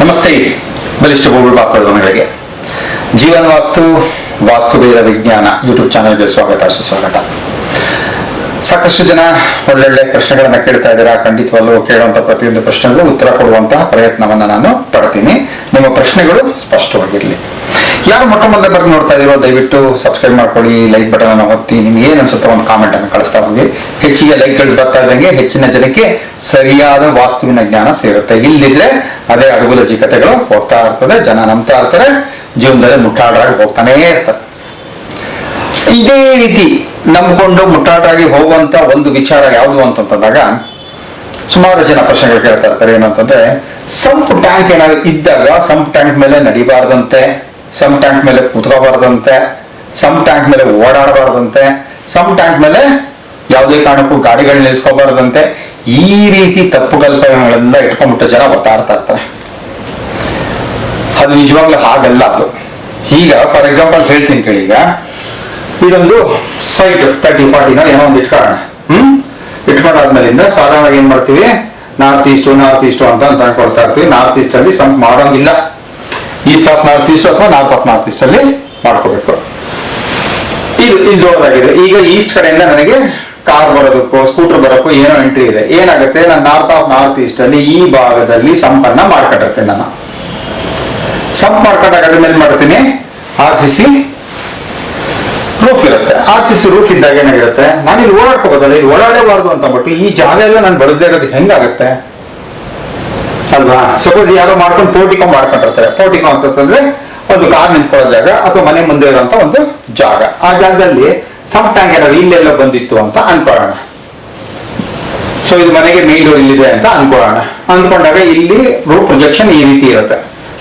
ನಮಸ್ತೆ. ಬಲಿಷ್ಠ ಭೂಮಿ ಬಾಪದವನಿಗಳಿಗೆ ಜೀವನ ವಾಸ್ತು, ವಾಸ್ತುವೇದ ವಿಜ್ಞಾನ ಯೂಟ್ಯೂಬ್ ಚಾನಲ್ಗೆ ಸ್ವಾಗತ, ಸುಸ್ವಾಗತ. ಸಾಕಷ್ಟು ಜನ ಒಳ್ಳೊಳ್ಳೆ ಪ್ರಶ್ನೆಗಳನ್ನ ಕೇಳ್ತಾ ಇದ್ದೀರಾ. ಖಂಡಿತವಾಗ್ಲೂ ಕೇಳುವಂತ ಪ್ರತಿಯೊಂದು ಪ್ರಶ್ನೆಗೂ ಉತ್ತರ ಕೊಡುವಂತಹ ಪ್ರಯತ್ನವನ್ನ ನಾನು ಪಡ್ತೀನಿ. ನಿಮ್ಮ ಪ್ರಶ್ನೆಗಳು ಸ್ಪಷ್ಟವಾಗಿರಲಿ. ಯಾರು ಮೊಟ್ಟ ಮೊದಲ ಬಾರಿ ನೋಡ್ತಾ ಇದೀರೋ ದಯವಿಟ್ಟು ಸಬ್ಸ್ಕ್ರೈಬ್ ಮಾಡ್ಕೊಳ್ಳಿ ಲೈಕ್ ಬಟನ್ ಅನ್ನು ಒತ್ತಿ, ನಿಮ್ಗೆ ಏನ್ ಅನ್ಸುತ್ತೋ ಒಂದು ಕಾಮೆಂಟ್ ಅನ್ನು ಕಳಿಸ್ತಾ ಹೋಗಿ. ಹೆಚ್ಚಿಗೆ ಲೈಕ್ಗಳು ಬರ್ತಾ ಇದ್ದಂಗೆ ಹೆಚ್ಚಿನ ಜನಕ್ಕೆ ಸರಿಯಾದ ವಾಸ್ತುವಿನ ಜ್ಞಾನ ಸೇರುತ್ತೆ. ಇಲ್ಲದಿದ್ರೆ ಅದೇ ಅಡುಗುಲಜಿ ಕಥೆಗಳು ಹೋಗ್ತಾ ಇರ್ತದೆ, ಜನ ನಂಬ್ತಾ ಇರ್ತಾರೆ, ಜೀವನದಲ್ಲಿ ಮುಟ್ಟಾಡ್ರಾಗಿ ಹೋಗ್ತಾನೇ ಇರ್ತಾರೆ. ಇದೇ ರೀತಿ ನಂಬಿಕೊಂಡು ಮುಟ್ಟಾಟಾಗಿ ಹೋಗುವಂತ ಒಂದು ವಿಚಾರ ಯಾವುದು ಅಂತಂದಾಗ ಸುಮಾರು ಜನ ಪ್ರಶ್ನೆಗಳು ಕೇಳ್ತಾ ಇರ್ತಾರೆ, ಏನಂತಂದ್ರೆ ಸಂಪ್ ಟ್ಯಾಂಕ್ ಏನಾದ್ರು ಇದ್ದಾಗ ಸಂಪ್ ಟ್ಯಾಂಕ್ ಮೇಲೆ ನಡಿಬಾರ್ದಂತೆ. ಸಂಪ್ ಟ್ಯಾಂಕ್ ಮೇಲೆ ಕೂತ್ಕೋಬಾರ್ದಂತೆ ಸಮ್ ಟ್ಯಾಂಕ್ ಮೇಲೆ ಓಡಾಡಬಾರ್ದಂತೆ ಸಮ್ ಟ್ಯಾಂಕ್ ಮೇಲೆ ಯಾವುದೇ ಕಾರಣಕ್ಕೂ ಗಾಡಿಗಳು ನಿಲ್ಸ್ಕೋಬಾರ್ದಂತೆ, ಈ ರೀತಿ ತಪ್ಪು ಕಲ್ಪನೆಗಳೆಲ್ಲ ಇಟ್ಕೊಂಡ್ಬಿಟ್ಟು ಜನ ಒತ್ತಾಡ್ತಾ ಇರ್ತಾರೆ. ಅದು ನಿಜವಾಗ್ಲೂ ಹಾಗಲ್ಲ ಅದು. ಈಗ ಫಾರ್ ಎಕ್ಸಾಂಪಲ್ ಹೇಳ್ತೀನಿ ಕೇಳಿ ಈಗ. ಇದೊಂದು ಸೈಟ್ ತರ್ಟಿ ಫಾರ್ಟಿನ ಏನೋ ಒಂದು ಇಟ್ಕೊಳ್ಳೋಣ. ಹ್ಮ್? ಇಟ್ಕೊಂಡಾದ್ಮೇಲಿಂದ ಸಾಧಾರಣವಾಗಿ ಏನ್ ಮಾಡ್ತೀವಿ? ನಾರ್ತ್ ಈಸ್ಟು ನಾರ್ತ್ ಈಸ್ಟು ಅಂತ ಅಂತ ಕೊಡ್ತಾ ಇರ್ತೀವಿ. ನಾರ್ತ್ ಈಸ್ಟ್ ಅಲ್ಲಿ ಸಂಪ್ ಮಾಡೋಂಗಿಲ್ಲ. ಆಫ್ ನಾರ್ತ್ ಈಸ್ಟ್ ಅಥವಾ ನಾಲ್ಕು ಅಲ್ಲಿ ಮಾಡ್ಕೋಬೇಕು. ಇದು ಇಲ್ಲಿ ದೊಡ್ಡದಾಗಿದೆ. ಈಗ ಈಸ್ಟ್ ಕಡೆಯಿಂದ ನನಗೆ ಕಾರ್ ಬರೋದಕ್ಕೋ, ಸ್ಕೂಟರ್ ಬರೋಕ್ಕೋ ಏನೋ ಎಂಟ್ರಿ ಇದೆ. ಏನಾಗುತ್ತೆ? ನಾನು ನಾರ್ತ್ ಆಫ್ ನಾರ್ತ್ ಈಸ್ಟ್ ಅಲ್ಲಿ ಈ ಭಾಗದಲ್ಲಿ ಸಂಪನ್ನ ಮಾಡ್ಕೊಂಡಿರ್ತೇನೆ ನಾನು. ಸಂಪ್ ಮಾಡ್ಕೊಂಡಾಗ ಮೇಲೆ ಮಾಡ್ತೀನಿ. ಆರ್ ಸಿ ಸಿ ರೂಫ್ ಇರುತ್ತೆ. ಆರ್ ಸಿ ಸಿ ರೂಫ್ ಇದ್ದಾಗ ಏನಾಗಿರುತ್ತೆ? ನಾನು ಇಲ್ಲಿ ಓಡಾಡ್ಕೋಬೋದಲ್ಲ ಇಲ್ಲಿ ಓಡಾಡಬಾರ್ದು ಅಂತ ಅಂದ್ಬಿಟ್ಟು ಈ ಜಾಗ ಎಲ್ಲ ನಾನು ಬಳಸದೇ ಇರೋದು ಹೆಂಗಾಗುತ್ತೆ? ಅಲ್ವಾ? ಸಪೋಸ್ ಯಾರೋ ಮಾಡ್ಕೊಂಡು ಪೋರ್ಟಿಕೋ ಮಾಡ್ಕೊಂಡಿರ್ತಾರೆ. ಪೋರ್ಟಿಕೋ ಅಂತಂದ್ರೆ ಒಂದು ಕಾರ್ ನಿಂತ್ಕೊಳ್ಳೋ ಜಾಗ ಅಥವಾ ಮನೆ ಮುಂದೆ ಇರುವಂತ ಒಂದು ಜಾಗ. ಆ ಜಾಗದಲ್ಲಿ ಸಮ್ ಟ್ಯಾಂಕ್ ಏನಾದ್ರು ಇಲ್ಲೆಲ್ಲ ಬಂದಿತ್ತು ಅಂತ ಅನ್ಕೊಳ್ಳೋಣ. ಸೊ ಇದು ಮನೆಗೆ ಮೇಲ್ ಡೋರ್ ಇಲ್ಲಿದೆ ಅಂತ ಅನ್ಕೊಳ್ಳೋಣ. ಅಂದ್ಕೊಂಡಾಗ ಇಲ್ಲಿ ರೂಪ್ ಪ್ರೊಜೆಕ್ಷನ್ ಈ ರೀತಿ ಇರುತ್ತೆ.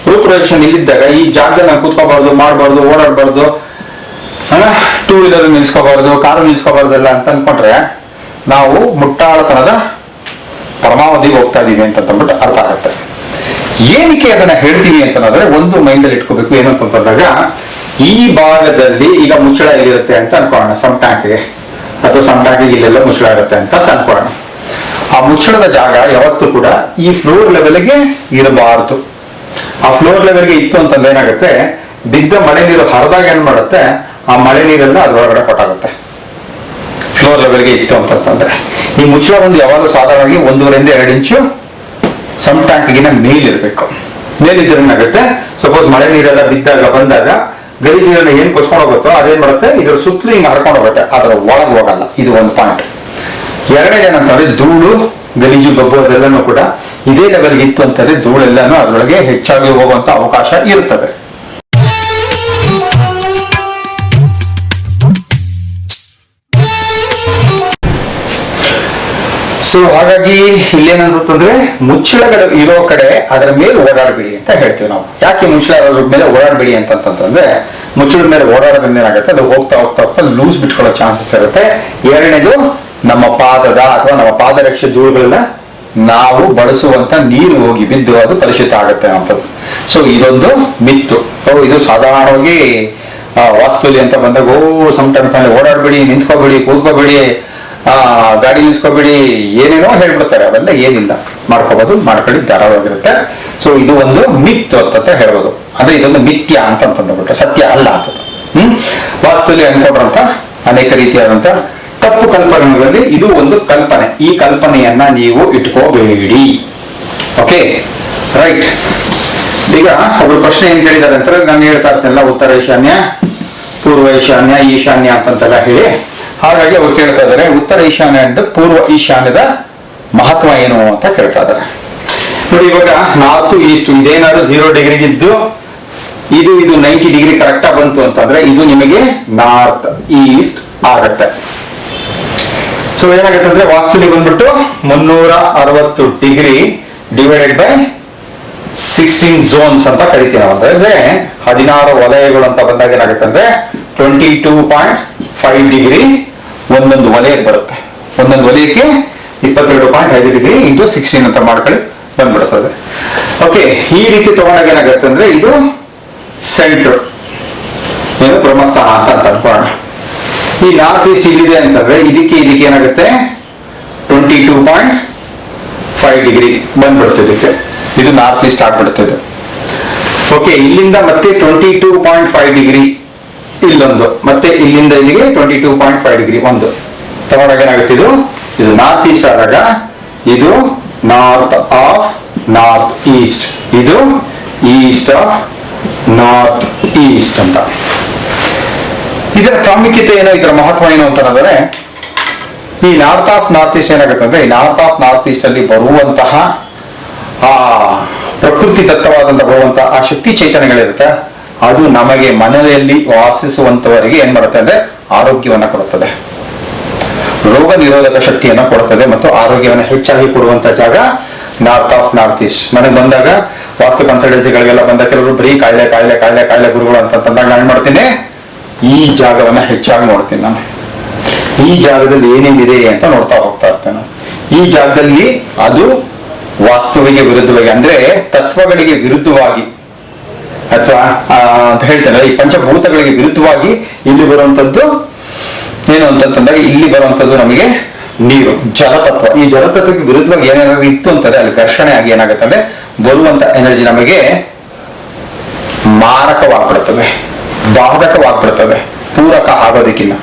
ರೂಪ್ ಪ್ರೊಜೆಕ್ಷನ್ ಇಲ್ಲಿದ್ದಾಗ ಈ ಜಾಗದಲ್ಲಿ ನಾವು ಕೂತ್ಕೋಬಾರ್ದು, ಮಾಡಬಾರ್ದು, ಓಡಾಡಬಾರ್ದು ಟೂ ವೀಲರ್ ನಿಲ್ಸ್ಕೋಬಾರ್ದು, ಕಾರು ನಿಲ್ಸ್ಕೋಬಾರ್ದಲ್ಲ ಅಂತ ಅನ್ಕೊಂಡ್ರೆ ನಾವು ಮುಟ್ಟಾಳತನದ ಪರಮಾವಧಿಗೆ ಹೋಗ್ತಾ ಇದ್ದೀವಿ ಅಂತ ಅಂದ್ಬಿಟ್ಟು ಅರ್ಥ ಆಗುತ್ತೆ. ಏನಕ್ಕೆ ಅದನ್ನ ಹೇಳ್ತೀನಿ ಅಂತಂದ್ರೆ ಒಂದು ಮೈಂಡ್ ಅಲ್ಲಿ ಇಟ್ಕೋಬೇಕು ಏನು ಅಂತಂದಾಗ ಈ ಭಾಗದಲ್ಲಿ ಈಗ ಮುಚ್ಚಳ ಇರುತ್ತೆ ಅಂತ ಅನ್ಕೊಳ್ಳೋಣ ಸಮ್ ಟ್ಯಾಂಕ್ಗೆ ಅಥವಾ ಸಮ್ ಟ್ಯಾಂಕ್ಗೆ ಇಲ್ಲೆಲ್ಲ ಮುಚ್ಚಳ ಇರುತ್ತೆ ಅಂತ ಅನ್ಕೊಳ್ಳೋಣ. ಆ ಮುಚ್ಚಳದ ಜಾಗ ಯಾವತ್ತೂ ಕೂಡ ಈ ಫ್ಲೋರ್ ಲೆವೆಲ್ಗೆ ಇರಬಾರದು. ಆ ಫ್ಲೋರ್ ಲೆವೆಲ್ಗೆ ಇತ್ತು ಅಂತಂದ್ರೆ ಏನಾಗುತ್ತೆ, ಬಿದ್ದ ಮಳೆ ನೀರು ಹರಿದಾಗ ಏನ್ ಮಾಡುತ್ತೆ, ಆ ಮಳೆ ನೀರೆಲ್ಲ ಅದ್ರೊಳಗಡೆ ಕೊಟ್ಟಾಗುತ್ತೆ. ಫ್ಲೋರ್ ಲೆವೆಲ್ಗೆ ಇತ್ತು ಅಂತಂದ್ರೆ ಈ ಮುಚ್ಚಳ ಒಂದು ಯಾವಾಗಲೂ ಸಾಧಾರಣವಾಗಿ ಒಂದೂವರೆಯಿಂದ ಎರಡು ಇಂಚು ಸಮ್ ಟ್ಯಾಂಕ್ಗಿನ ಮೇಲಿರ್ಬೇಕು. ಮೇಲಿದ್ರೆ ಏನಾಗುತ್ತೆ ಸಪೋಸ್ ಮಳೆ ನೀರೆಲ್ಲ ಬಿದ್ದಾಗ ಬಂದಾಗ ಗಲಿ ನೀರನ್ನ ಏನ್ ಕೊಚ್ಕೊಂಡು ಹೋಗುತ್ತೋ ಅದೇನ್ ಮಾಡುತ್ತೆ ಇದ್ರ ಸುತ್ತಲೂ ಹಿಂಗೆ ಹರ್ಕೊಂಡು ಹೋಗುತ್ತೆ. ಅದರ ಒಳಗೆ ಹೋಗಲ್ಲ. ಇದು ಒಂದು ಪಾಯಿಂಟ್ ಎರಡನೇದು ಏನಂತಂದ್ರೆ ಧೂಳು, ಗಲೀಜು ಗಬ್ಬು ಅದೆಲ್ಲನೂ ಕೂಡ ಇದೇ ಲೆವೆಲ್ಗೆ ಇತ್ತು ಅಂತಂದ್ರೆ ಧೂಳೆಲ್ಲಾನು ಅದರೊಳಗೆ ಹೆಚ್ಚಾಗಿ ಹೋಗುವಂತ ಅವಕಾಶ ಇರ್ತದೆ. ಸೊ ಹಾಗಾಗಿ ಇಲ್ಲೇನಂತಂದ್ರೆ ಮುಚ್ಚಳಗಳು ಇರೋ ಕಡೆ ಅದರ ಮೇಲೆ ಓಡಾಡಬೇಡಿ ಅಂತ ಹೇಳ್ತೀವಿ ನಾವು. ಯಾಕೆ ಮುಚ್ಚಳ ಮೇಲೆ ಓಡಾಡಬೇಡಿ ಅಂತಂತಂದ್ರೆ ಮುಚ್ಚಳದ ಮೇಲೆ ಓಡಾಡೋದ್ರಿಂದ ಏನಾಗುತ್ತೆ? ಅದು ಹೋಗ್ತಾ ಹೋಗ್ತಾ ಹೋಗ್ತಾ ಲೂಸ್ ಬಿಟ್ಕೊಳ್ಳೋ ಚಾನ್ಸಸ್ ಇರುತ್ತೆ. ಎರಡನೇದು ನಮ್ಮ ಪಾದದ ಅಥವಾ ನಮ್ಮ ಪಾದರಕ್ಷೆ ಧೂಳುಗಳನ್ನ ನಾವು ಬಳಸುವಂತ ನೀರು ಹೋಗಿ ಬಿದ್ದು ಅದು ಕಲುಷಿತ ಆಗುತ್ತೆ ಅಂತದ್ದು. ಸೊ ಇದೊಂದು ಮಿತ್ತು. ಇದು ಸಾಧಾರಣವಾಗಿ ವಾಸ್ತುಲಿ ಅಂತ ಬಂದಾಗ, ಓ ಸಮ್ಟೈಮ್ಸ್ ಅಲ್ಲಿ ಓಡಾಡಬೇಡಿ, ನಿಂತ್ಕೋಬೇಡಿ, ಕೂತ್ಕೋಬೇಡಿ ಗಾಡಿ ನಿಲ್ಸ್ಕೊಬೇಡಿ, ಏನೇನೋ ಹೇಳ್ಬಿಡ್ತಾರೆ ಅವೆಲ್ಲ ಏನಿಲ್ಲ. ಮಾಡ್ಕೋಬಹುದು ಮಾಡ್ಕೊಳ್ಳಿ, ಧಾರಾಳವಾಗಿರುತ್ತೆ. ಸೊ ಇದು ಒಂದು ಮಿತ್ ಅಂತ ಹೇಳ್ಬೋದು. ಅಂದ್ರೆ ಇದೊಂದು ಮಿಥ್ಯ ಅಂತ ಅಂತಂದ್ಬಿಟ್ರೆ ಸತ್ಯ ಅಲ್ಲ ಅಂತ ಹ್ಮ್? ವಾಸ್ತುಲಿ ಅನ್ಕೊಂಡ್ರಂತ ಅನೇಕ ರೀತಿಯಾದಂತ ತಪ್ಪು ಕಲ್ಪನೆಗಳಲ್ಲಿ ಇದು ಒಂದು ಕಲ್ಪನೆ. ಈ ಕಲ್ಪನೆಯನ್ನ ನೀವು ಇಟ್ಕೋಬೇಡಿ. ಓಕೆ ರೈಟ್ ಈಗ ಒಬ್ರು ಪ್ರಶ್ನೆ ಏನ್ ಕೇಳಿದಾರೆ ಅಂತ ನಾನು ಹೇಳ್ತಾ ಇರ್ತೇನೆ ಉತ್ತರ ಈಶಾನ್ಯ ಪೂರ್ವ ಈಶಾನ್ಯ ಈಶಾನ್ಯ ಅಂತಂತೆಲ್ಲ ಹೇಳಿ. ಹಾಗಾಗಿ ಅವ್ರು ಕೇಳ್ತಾ ಇದ್ದಾರೆ, ಉತ್ತರ ಈಶಾನ್ಯ ಅಂತ ಪೂರ್ವ ಈಶಾನ್ಯದ ಮಹತ್ವ ಏನು ಅಂತ ಕೇಳ್ತಾ ಇದ್ದಾರೆ. ನೋಡಿ ಇವಾಗ ನಾರ್ತ್ ಈಸ್ಟ್ ಇದೇನಾದ್ರು ಜೀರೋ ಡಿಗ್ರಿಗಿದ್ದು ಇದು ಇದು ನೈಂಟಿ ಡಿಗ್ರಿ ಕರೆಕ್ಟ್ ಬಂತು ಅಂತಂದ್ರೆ ಇದು ನಿಮಗೆ ನಾರ್ತ್ ಈಸ್ಟ್ ಆಗತ್ತೆ. ಸೊ ಏನಾಗುತ್ತೆ ಅಂದ್ರೆ ವಾಸ್ತುಲಿ ಬಂದ್ಬಿಟ್ಟು ಮುನ್ನೂರ ಅರವತ್ತು degree divided by sixteen zones ಅಂತ ಕರಿತೀವಿ ನಾವು ಅಂದ್ರೆ ಹದಿನಾರು ವಲಯಗಳು ಅಂತ ಬಂದಾಗ ಏನಾಗುತ್ತೆ ಅಂದ್ರೆ twenty two point five degree ಒಂದೊಂದು ವಲಯಕ್ಕೆ ಬರುತ್ತೆ. ಒಂದೊಂದು ವಲಯಕ್ಕೆ ಇಪ್ಪತ್ತೆರಡು ಪಾಯಿಂಟ್ ಐದು ಡಿಗ್ರಿ ಇಂಟು ಸಿಕ್ಸ್ಟೀನ್ ಅಂತ ಮಾಡ್ಕೊಳ್ಳಿ, ಬಂದ್ಬಿಡ್ತದೆ. ಓಕೆ ಈ ರೀತಿ ತಗೊಂಡಾಗ ಏನಾಗುತ್ತೆ ಅಂದ್ರೆ ಇದು ಸೆಂಟ್ರ್ ಏನು ಬ್ರಹ್ಮಸ್ಥಾನ ಅಂತ ಅಂತ ಈ ನಾರ್ತ್ ಈಸ್ಟ್ ಇಲ್ಲಿದೆ ಅಂತಂದ್ರೆ ಇದಕ್ಕೆ ಇದಕ್ಕೆ ಏನಾಗುತ್ತೆ? Twenty two point five degree ಬಂದ್ಬಿಡುತ್ತೆ ಇದಕ್ಕೆ. ಇದು ನಾರ್ತ್ ಈಸ್ಟ್ ಆಗ್ಬಿಡುತ್ತೆ ಓಕೆ ಇಲ್ಲಿಂದ ಮತ್ತೆ twenty two point five degree ಇಲ್ಲೊಂದು. ಮತ್ತೆ ಇಲ್ಲಿಂದ ಇಲ್ಲಿಗೆ twenty two point five degree ಒಂದು. ತಗೊಂಡಾಗ ಏನಾಗುತ್ತೆ ಇದು ಇದು ನಾರ್ತ್ ಈಸ್ಟ್ ಆದಾಗ ಇದು ನಾರ್ತ್ ಆಫ್ ನಾರ್ತ್ ಈಸ್ಟ್ ಇದು ಈಸ್ಟ್ ಆಫ್ ನಾರ್ತ್ ಈಸ್ಟ್ ಅಂತ. ಇದರ ಪ್ರಾಮುಖ್ಯತೆ ಏನೋ? ಇದರ ಮಹತ್ವ ಏನು ಅಂತಂದ್ರೆ, ಈ ನಾರ್ತ್ ಆಫ್ ನಾರ್ತ್ ಈಸ್ಟ್ ಏನಾಗುತ್ತೆ ಅಂದ್ರೆ, ಈ ನಾರ್ತ್ ಆಫ್ ನಾರ್ತ್ ಈಸ್ಟ್ ಅಲ್ಲಿ ಬರುವಂತಹ ಆ ಪ್ರಕೃತಿ ದತ್ತವಾದಂತಹ ಬರುವಂತಹ ಆ ಶಕ್ತಿ ಚೈತನ್ಯಗಳಿರುತ್ತೆ. ಅದು ನಮಗೆ ಮನೆಯಲ್ಲಿ ವಾಸಿಸುವಂತವರಿಗೆ ಏನ್ ಮಾಡುತ್ತೆ ಅಂದ್ರೆ ಆರೋಗ್ಯವನ್ನ ಕೊಡುತ್ತದೆ. ರೋಗ ನಿರೋಧಕ ಶಕ್ತಿಯನ್ನ ಕೊಡುತ್ತದೆ ಮತ್ತು ಆರೋಗ್ಯವನ್ನು ಹೆಚ್ಚಾಗಿ ಕೊಡುವಂತ ಜಾಗ ನಾರ್ತ್ ಆಫ್ ನಾರ್ತ್ ಈಸ್ಟ್ ಮನೆಗೆ ಬಂದಾಗ ವಾಸ್ತು ಕನ್ಸಲ್ಟೆನ್ಸಿಗಳಿಗೆಲ್ಲ ಬಂದ ಕೆಲವರು ಬರೀ ಕಾಯಿಲೆ ಕಾಯಿಲೆ ಕಾಯಿಲೆ ಕಾಯಿಲೆ ಗುರುಗಳು ಅಂತಂದಾಗ ನಾನು ಮಾಡ್ತೀನಿ? ಈ ಜಾಗವನ್ನ ಹೆಚ್ಚಾಗಿ ನೋಡ್ತೀನಿ ನಾನು. ಈ ಜಾಗದಲ್ಲಿ ಏನೇನಿದೆ ಅಂತ ನೋಡ್ತಾ ಹೋಗ್ತಾ ಇರ್ತೇನೆ ಈ ಜಾಗದಲ್ಲಿ ಅದು ವಾಸ್ತುವಿಗೆ ವಿರುದ್ಧವಾಗಿ ಅಂದ್ರೆ ತತ್ವಗಳಿಗೆ ವಿರುದ್ಧವಾಗಿ ಅಥವಾ ಅಂತ ಹೇಳ್ತಾರೆ. ಈ ಪಂಚಭೂತಗಳಿಗೆ ವಿರುದ್ಧವಾಗಿ ಇಲ್ಲಿ ಬರುವಂತದ್ದು ಏನು ಅಂತಂತಂದಾಗ ಇಲ್ಲಿ ಬರುವಂತದ್ದು ನಮಗೆ ನೀರು, ಜಲತತ್ವ. ಈ ಜಲತತ್ವಕ್ಕೆ ವಿರುದ್ಧವಾಗಿ ಏನೇನಾದ್ರು ಇತ್ತು ಅಂತಂದ್ರೆ ಅಲ್ಲಿ ಘರ್ಷಣೆ ಆಗಿ ಏನಾಗುತ್ತೆ ಅಂದ್ರೆ ಬರುವಂತ ಎನರ್ಜಿ ನಮಗೆ ಮಾರಕವಾಗ್ಬಿಡ್ತದೆ, ಬಾಧಕವಾಗ್ಬಿಡ್ತದೆ. ಪೂರಕ ಆಗೋದಕ್ಕಿನ್ನ,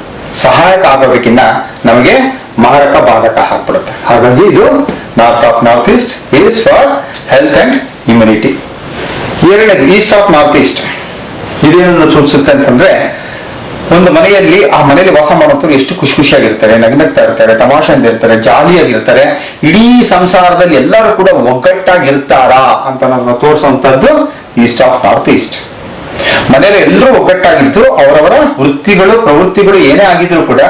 ಸಹಾಯಕ ಆಗೋದಕ್ಕಿನ್ನ ನಮಗೆ ಮಾರಕ ಬಾಧಕ ಆಗ್ಬಿಡುತ್ತೆ. ಹಾಗಾಗಿ ಇದು north of north east is for health and immunity ಎರಡನೇದು ಈಸ್ಟ್ ಆಫ್ ನಾರ್ತ್ ಈಸ್ಟ್ ಇದೇನನ್ನು ಸೂಚಿಸುತ್ತೆ ಅಂತಂದ್ರೆ, ಒಂದು ಮನೆಯಲ್ಲಿ ಆ ಮನೆಯಲ್ಲಿ ವಾಸ ಮಾಡುವಂಥವ್ರು ಎಷ್ಟು ಖುಷಿ ಖುಷಿಯಾಗಿರ್ತಾರೆ, ನಗ್ನಗ್ತಾ ಇರ್ತಾರೆ, ತಮಾಷೆಯಿಂದ ಇರ್ತಾರೆ, ಜಾಲಿಯಾಗಿರ್ತಾರೆ, ಇಡೀ ಸಂಸಾರದಲ್ಲಿ ಎಲ್ಲರೂ ಕೂಡ ಒಗ್ಗಟ್ಟಾಗಿರ್ತಾರಾ ಅಂತ ನಾನು ತೋರಿಸುವಂತದ್ದು ಈಸ್ಟ್ ಆಫ್ ನಾರ್ತ್ ಈಸ್ಟ್ ಮನೆಯಲ್ಲಿ ಎಲ್ಲರೂ ಒಗ್ಗಟ್ಟಾಗಿದ್ದು, ಅವರವರ ವೃತ್ತಿಗಳು, ಪ್ರವೃತ್ತಿಗಳು ಏನೇ ಆಗಿದ್ರು ಕೂಡ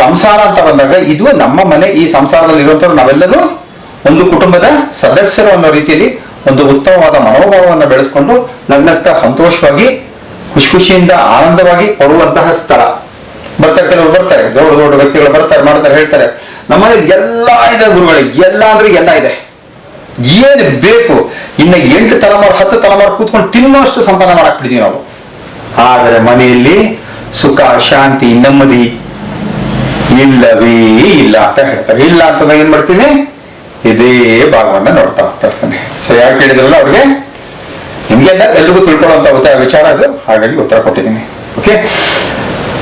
ಸಂಸಾರ ಅಂತ ಬಂದಾಗ ಇದು ನಮ್ಮ ಮನೆ, ಈ ಸಂಸಾರದಲ್ಲಿ ಇರುವಂತವ್ರು ನಾವೆಲ್ಲರೂ ಒಂದು ಕುಟುಂಬದ ಸದಸ್ಯರು ಅನ್ನೋ ರೀತಿಯಲ್ಲಿ ಒಂದು ಉತ್ತಮವಾದ ಮನೋಭಾವವನ್ನು ಬೆಳೆಸ್ಕೊಂಡು ನಗ್ನತ್ತ ಸಂತೋಷವಾಗಿ ಖುಷಿ ಖುಷಿಯಿಂದ ಆನಂದವಾಗಿ ಪಡುವಂತಹ ಸ್ಥಳ. ಬರ್ತಾರೆ ಕೆಲವರು ಬರ್ತಾರೆ, ದೊಡ್ಡ ದೊಡ್ಡ ವ್ಯಕ್ತಿಗಳು ಬರ್ತಾರೆ, ಮಾಡ್ತಾರೆ, ಹೇಳ್ತಾರೆ. ನಮ್ಮಲ್ಲಿ ಎಲ್ಲ ಇದೆ ಗುರುಗಳಿಗೆ ಎಲ್ಲ ಅಂದ್ರೆ ಎಲ್ಲ ಇದೆ. ಏನು ಬೇಕು? ಇನ್ನ ಎಂಟು ತಲೆಮಾರು, ಹತ್ತು ತಲೆಮಾರು ಕೂತ್ಕೊಂಡು ತಿನ್ನೋಷ್ಟು ಸಂಪಾದನೆ ಮಾಡಕ್ ನಾವು. ಆದರೆ ಮನೆಯಲ್ಲಿ ಸುಖ, ಶಾಂತಿ, ನೆಮ್ಮದಿ ಇಲ್ಲವೇ ಇಲ್ಲ ಅಂತ ಹೇಳ್ತಾರೆ. ಇಲ್ಲ ಅಂತಂದಾಗ ಏನ್ ಮಾಡ್ತೀನಿ? ಇದೇ ಭಾಗವನ್ನ ನೋಡ್ತಾ ಹೋಗ್ತಾ ಇರ್ತಾನೆ ಸೊ ಯಾರು ಕೇಳಿದ್ರಲ್ಲ ಅವ್ರಿಗೆ? ನಿಮ್ಗೆಲ್ಲ ಎಲ್ರಿಗೂ ಆ ವಿಚಾರ ಅದು. ಹಾಗಾಗಿ ಉತ್ತರ ಕೊಟ್ಟಿದ್ದೀನಿ. ಓಕೆ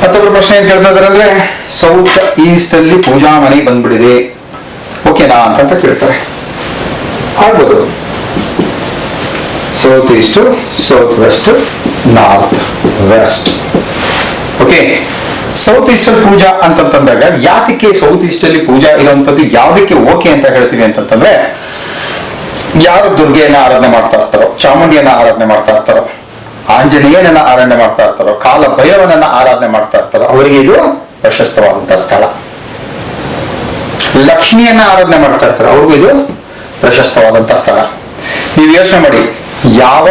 ಮತ್ತೊಬ್ರು ಪ್ರಶ್ನೆ ಏನ್ ಕೇಳ್ತಾ ಇದಾರೆ ಅಂದ್ರೆ, ಸೌತ್ ಈಸ್ಟ್ ಅಲ್ಲಿ ಪೂಜಾ ಮನೆ ಬಂದ್ಬಿಡಿದೆ. ಓಕೆನಾ ಅಂತ ಕೇಳ್ತಾರೆ. ಆಗ್ಬೋದು. South east, south west, north west. Okay south east ಅಲ್ಲಿ ಪೂಜಾ ಅಂತಂತಂದಾಗ ಯಾತಕ್ಕೆ ಸೌತ್ ಈಸ್ಟ್ ಅಲ್ಲಿ ಪೂಜಾ ಇರುವಂತದ್ದು ಯಾವ್ದಕ್ಕೆ ಓಕೆ ಅಂತ ಹೇಳ್ತೀವಿ ಅಂತಂತಂದ್ರೆ ಯಾರು ದುರ್ಗೆಯನ್ನ ಆರಾಧನೆ ಮಾಡ್ತಾ ಇರ್ತಾರೋ, ಚಾಮುಂಡಿಯನ್ನ ಆರಾಧನೆ ಮಾಡ್ತಾ ಇರ್ತಾರೋ, ಆಂಜನೇಯನನ್ನ ಆರಾಧನೆ ಮಾಡ್ತಾ ಇರ್ತಾರೋ ಕಾಲ ಭೈರವನನ್ನ ಆರಾಧನೆ ಮಾಡ್ತಾ ಇರ್ತಾರೋ, ಅವರಿಗೆ ಇದು ಪ್ರಶಸ್ತವಾದಂತ ಸ್ಥಳ. ಲಕ್ಷ್ಮಿಯನ್ನ ಆರಾಧನೆ ಮಾಡ್ತಾ ಇರ್ತಾರೆ, ಅವ್ರಿಗೂ ಇದು ಪ್ರಶಸ್ತವಾದಂತ ಸ್ಥಳ. ನೀವು ಯೋಚನೆ ಮಾಡಿ, ಯಾವ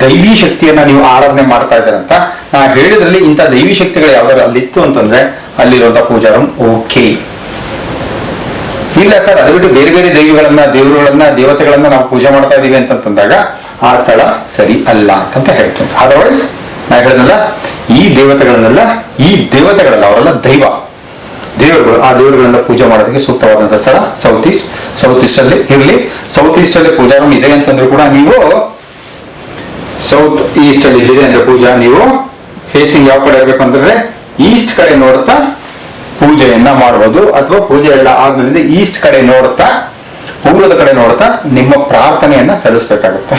ದೈವಿ ಶಕ್ತಿಯನ್ನ ನೀವು ಆರಾಧನೆ ಮಾಡ್ತಾ ಇದ್ದಾರೆ ನಾ ಹೇಳಿದ್ರಲ್ಲಿ ಇಂಥ ದೈವಿ ಶಕ್ತಿಗಳು ಯಾವ್ದಾರು ಅಲ್ಲಿತ್ತು ಅಂತಂದ್ರೆ ಅಲ್ಲಿರುವಂತ ಪೂಜಾರಂ ಓಕೆ. ಇಲ್ಲ ಸರ್, ಅದು ಬಿಟ್ಟು ಬೇರೆ ಬೇರೆ ದೇವಿಗಳನ್ನ, ದೇವರುಗಳನ್ನ, ದೇವತೆಗಳನ್ನ ನಾವು ಪೂಜೆ ಮಾಡ್ತಾ ಇದೀವಿ ಅಂತಂದಾಗ ಆ ಸ್ಥಳ ಸರಿ ಅಲ್ಲ ಅಂತ ಹೇಳ್ತೀನಿ. ಅದರ್ವೈಸ್ ನಾ ಹೇಳಿದ್ನಲ್ಲ ಈ ದೇವತೆಗಳನ್ನೆಲ್ಲ, ಈ ದೇವತೆಗಳಲ್ಲ, ಅವರೆಲ್ಲ ದೈವ. ದೇವರುಗಳು, ಆ ದೇವರುಗಳನ್ನ ಪೂಜೆ ಮಾಡೋದಕ್ಕೆ ಸೂಕ್ತವಾದಂತಹ ಸ್ಥಳ ಸೌತ್ ಈಸ್ಟ್ ಸೌತ್ ಈಸ್ಟ್ ಅಲ್ಲಿ ಇರಲಿ. ಸೌತ್ ಈಸ್ಟ್ ಅಲ್ಲಿ ಪೂಜಾ ರೂಮ್ ಇದೆ ಅಂತಂದ್ರೆ ಕೂಡ ನೀವು ಸೌತ್ ಈಸ್ಟ್ ಅಲ್ಲಿ ಇಲ್ಲಿದೆ ಅಂದ್ರೆ ಪೂಜಾ ನೀವು ಫೇಸಿಂಗ್ ಯಾವ ಕಡೆ ಇರಬೇಕು ಅಂತಂದ್ರೆ ಈಸ್ಟ್ ಕಡೆ ನೋಡ್ತಾ ಪೂಜೆಯನ್ನ ಮಾಡಬಹುದು ಅಥವಾ ಪೂಜೆ ಎಲ್ಲ ಆದ್ಮೇಲೆ ಈಸ್ಟ್ ಕಡೆ ನೋಡ್ತಾ ಪೂರ್ವದ ಕಡೆ ನೋಡ್ತಾ ನಿಮ್ಮ ಪ್ರಾರ್ಥನೆಯನ್ನ ಸಲ್ಲಿಸ್ಬೇಕಾಗುತ್ತೆ.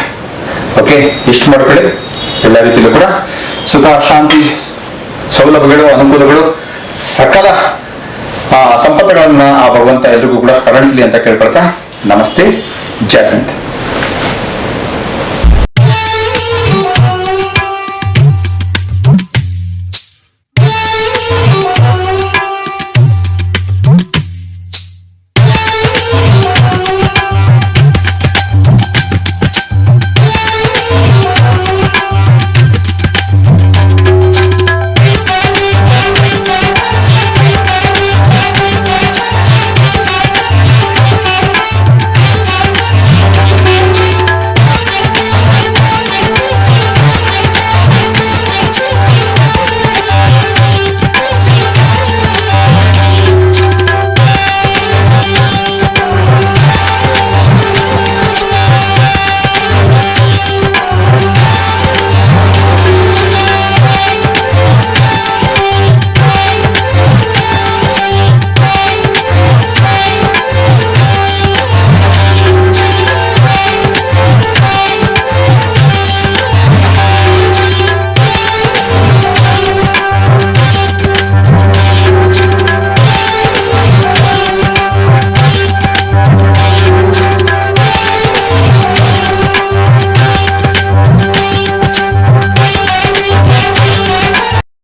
ಓಕೆ ಇಷ್ಟು ಮಾಡ್ಕೊಳ್ಳಿ? ಎಲ್ಲ ರೀತಿಯಲ್ಲೂ ಕೂಡ ಸುಖ ಶಾಂತಿ ಸೌಲಭ್ಯಗಳು ಅನುಕೂಲಗಳು ಸಕಲ ಆ, ಸಂಪತ್ತುಗಳನ್ನ ಆ ಭಗವಂತ ಎಲ್ರಿಗೂ ಕೂಡ ಕರುಣಿಸಲಿ ಅಂತ ಕೇಳ್ಕೊಳ್ತಾ ನಮಸ್ತೆ. ಜಯ ಹಿಂದ್.